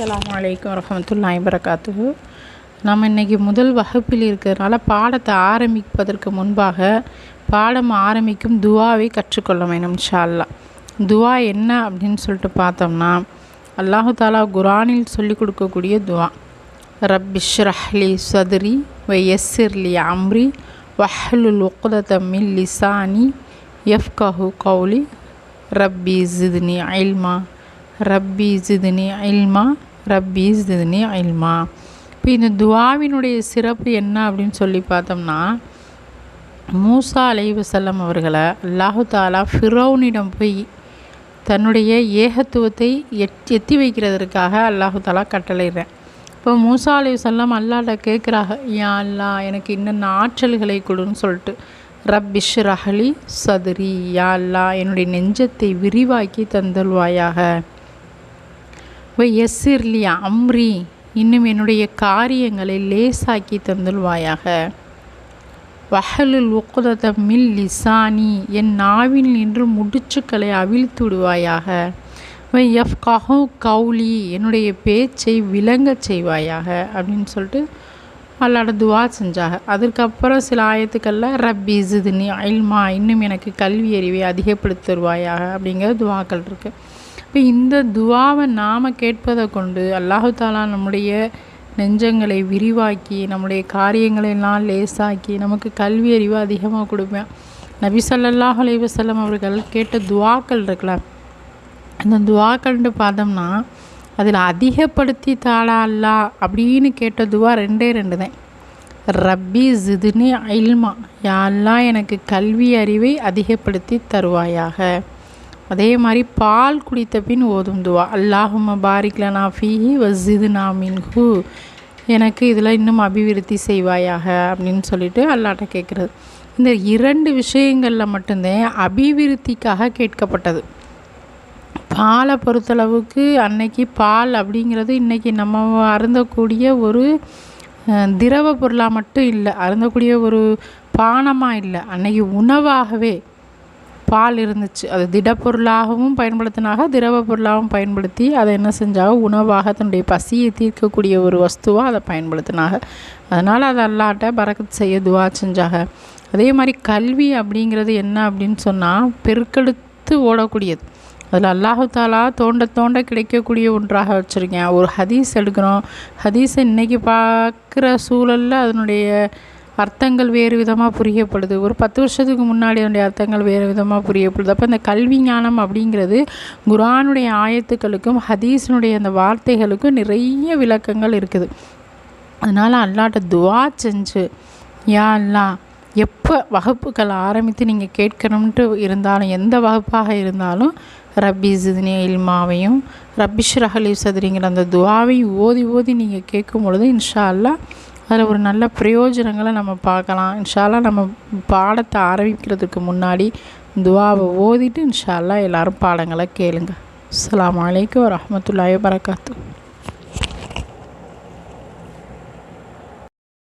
அஸ்லாம் வலைக்கம் வரமத்துல்லாய் வரகாத்து நம்ம இன்றைக்கி முதல் வகுப்பில் இருக்கிறதுனால பாடத்தை ஆரம்பிப்பதற்கு முன்பாக பாடம் ஆரம்பிக்கும் துவாவை கற்றுக்கொள்ள வேணும் ஷால்லா துவா என்ன அப்படின்னு சொல்லிட்டு பார்த்தோம்னா அல்லாஹு தாலா குரானில் சொல்லிக் கொடுக்கக்கூடிய துவா. ரப்பிஷ்ரஹ்லி சதுரி எஸ்ஸிர்லி அம்ரி வஹ்லுல் உக்குதமில் லிசானி எஃப்கஹு கௌலி. ரப்பி ஜிதுனி ஐல்மா ரப்பி ஜிதுனி ஐல்மா ரப்பி தினி அயில்மா. இப்போ இந்த துவாவினுடைய சிறப்பு என்ன அப்படின்னு சொல்லி பார்த்தோம்னா மூசா அலைவசல்லம் அவர்களை அல்லாஹு தாலா ஃபிரோனிடம் போய் தன்னுடைய ஏகத்துவத்தை எட் எத்தி வைக்கிறதற்காக அல்லாஹு தாலா கட்டளைறேன் இப்போ மூசா அலைவசல்லம் அல்லாட்ட கேட்குறாங்க யா அல்லா எனக்கு இன்னென்ன ஆற்றல்களை கொடுன்னு சொல்லிட்டு. ரப்பிஷ் ரஹலி சதுரி. யா அல்லா என்னுடைய நெஞ்சத்தை விரிவாக்கி தந்தல்வாயாக எஸ்ஸிர்லியா அம்ரி இன்னும் என்னுடைய காரியங்களை லேசாக்கி தந்துள்வாயாக. வஹலுல் உக்குதத மில் லிசானி என் நாவில் நின்று முடிச்சுக்களை அவிழ்த்து விடுவாயாக எஃப் கஹோ கவுலி என்னுடைய பேச்சை விளங்கச் செய்வாயாக அப்படின்னு சொல்லிட்டு அல்லாட துவா செஞ்சாங்க அதுக்கப்புறம் சில ஆயத்துக்களில் ரப்பி ஜிதுனி அயில்மா இன்னும் எனக்கு கல்வி அறிவை அதிகப்படுத்துருவாயாக அப்படிங்கிற துவாக்கள் இருக்குது இப்போ இந்த துவாவை நாம் கேட்பதை கொண்டு அல்லாஹு தாலா நம்முடைய நெஞ்சங்களை விரிவாக்கி நம்முடைய காரியங்களெல்லாம் லேசாக்கி நமக்கு கல்வி அறிவு அதிகமாக கொடுப்பேன். நபி சல்லாஹ் அலைவசல்லம் அவர்கள் கேட்ட துவாக்கள் இருக்கல அந்த துவாக்கள்னு பார்த்தோம்னா அதில் அதிகப்படுத்தி தாளா அல்லா அப்படின்னு கேட்ட துவா ரெண்டே ரெண்டு தான். ரப்பி ஜிதுனி ஐல்மா யாரெல்லாம் எனக்கு கல்வி அறிவை அதிகப்படுத்தி தருவாயாக. அதே மாதிரி பால் குடித்த பின் ஓதும் துவா. அல்லாஹும பாரிக்லனா ஃபீஹி வஸ்ஸிது நாமின் ஹூ எனக்கு இதில் இன்னும் அபிவிருத்தி செய்வாயாக அப்படின்னு சொல்லிட்டு அல்லாட்ட கேட்குறது. இந்த இரண்டு விஷயங்களில் மட்டும்தான் அபிவிருத்திக்காக கேட்கப்பட்டது. பாலை பொறுத்தளவுக்கு அன்னைக்கு பால் அப்படிங்கிறது இன்றைக்கி நம்ம அருந்தக்கூடிய ஒரு திரவ பொருளாக மட்டும் இல்லை அருந்தக்கூடிய ஒரு பானமாக இல்லை. அன்னைக்கு உணவாகவே பால் இருந்துச்சு. அது திடப்பொருளாகவும் பயன்படுத்தினாக திரவ பொருளாகவும் பயன்படுத்தி அதை என்ன செஞ்சாக? உணவாக தன்னுடைய பசியை தீர்க்கக்கூடிய ஒரு வஸ்துவாக அதை பயன்படுத்தினாங்க அதனால் அதை அல்லாட்ட பறக்கத்து செய்ய துவா செஞ்சாக. அதே மாதிரி கல்வி அப்படிங்கிறது என்ன அப்படின்னு சொன்னால் பெருக்கெடுத்து ஓடக்கூடியது. அதில் அல்லாஹு தாலா தோண்ட தோண்ட கிடைக்கக்கூடிய ஒன்றாக வச்சுருக்கேன். ஒரு ஹதீஸ் எடுக்கிறோம். ஹதீஸை இன்றைக்கி பார்க்குற சூழலில் அதனுடைய அர்த்தங்கள் வேறு விதமாக புரியப்படுது. ஒரு பத்து வருஷத்துக்கு முன்னாடி அதனுடைய அர்த்தங்கள் வேறு விதமாக புரியப்படுது. அப்போ இந்த கல்வி ஞானம் அப்படிங்கிறது குரானுடைய ஆயத்துக்களுக்கும் ஹதீஸினுடைய அந்த வார்த்தைகளுக்கும் நிறைய விளக்கங்கள் இருக்குது. அதனால் அல்லாட்ட துவா செஞ்சு யா அல்லா எப்போ வகுப்புகள் ஆரம்பித்து நீங்கள் கேட்கணும்ன்ட்டு இருந்தாலும் எந்த வகுப்பாக இருந்தாலும் ரப்பி ஜிதினி இல்மாவையும் ரப்பிஷ் ரஹலி சதுரிங்கிற அந்த துவாவையும் ஓதி ஓதி நீங்கள் கேட்கும் பொழுது இன்ஷா அல்லா அதில் ஒரு நல்ல பிரயோஜனங்களை நம்ம பார்க்கலாம். இன்ஷாலாக நம்ம பாடத்தை ஆரம்பிக்கிறதுக்கு முன்னாடி துவாவை ஓதிட்டு இன்ஷால்லா எல்லோரும் பாடங்களை கேளுங்க. அஸ்லாம் வலைக்கம் வரமத்துல்லாய் வரகாத்து